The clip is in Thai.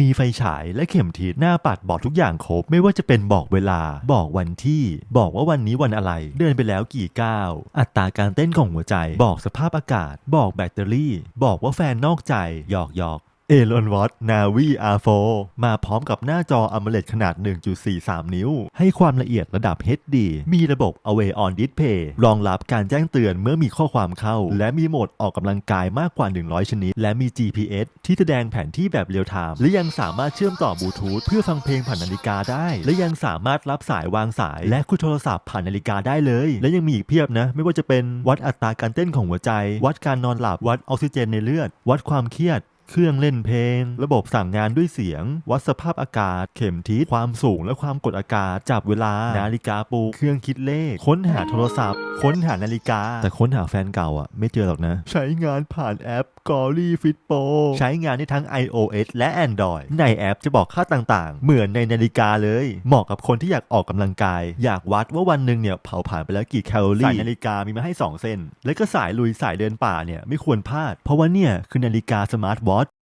มีไฟฉายและเข็มทิศหน้าปัดบอกทุกอย่างครบ ไม่ว่าจะเป็นบอกเวลา บอกวันที่ บอกว่าวันนี้วันอะไร เดินไปแล้วกี่ก้าว อัตราการเต้นของหัวใจ บอกสภาพอากาศ บอกแบตเตอรี่ บอกว่าแฟนนอกใจ หยอกหยอก เอลอนวอตนาวี R4 มาพร้อมกับหน้าจอ AMOLED ขนาด 1.43 นิ้ว ให้ความละเอียดระดับ HD มีระบบ Away on Display รองรับการแจ้งเตือนเมื่อมีข้อความเข้า และมีโหมดออกกำลังกายมากกว่า 100 ชนิด และมี GPS ที่แสดงแผนที่แบบเรียลไทม์และยังสามารถเชื่อมต่อบลูทูธเพื่อฟังเพลงผ่านนาฬิกาได้ และยังสามารถรับสายวางสาย และคุยโทรศัพท์ผ่านนาฬิกาได้เลย และยังมีอีกเพียบนะ ไม่ว่าจะเป็นวัดอัตราการเต้นของหัวใจ วัดการนอนหลับวัดออกซิเจนในเลือด วัดความเครียด เครื่องเล่นเพลง ระบบสั่งงานด้วยเสียง วัดสภาพอากาศ เข็มทิศความสูงและความกดอากาศ จับเวลา นาฬิกาปลุกเครื่องคิดเลข ค้นหาโทรศัพท์ ค้นหานาฬิกา แต่ค้นหาแฟนเก่าอะ ไม่เจอหรอกนะ ใช้งานผ่านแอป g o l y Fit Pro ใช้งานได้ทั้ง iOS และ Android ในแอปจะบอกค่าต่างๆ เหมือนในนาฬิกาเลย เหมาะกับคนที่อยากออกกำลังกาย อยากวัดว่าวันหนึ่งเนี่ยเผาผ่านไปแล้วกี่แคลอรี่สายนาฬิกามีมาให้ 2 เส้น และก็สายลุยสายเดินป่าเนี่ยไม่ควรพลาด เพราะว่าเนี่ยคือนาฬิกาสมาร์ทวอ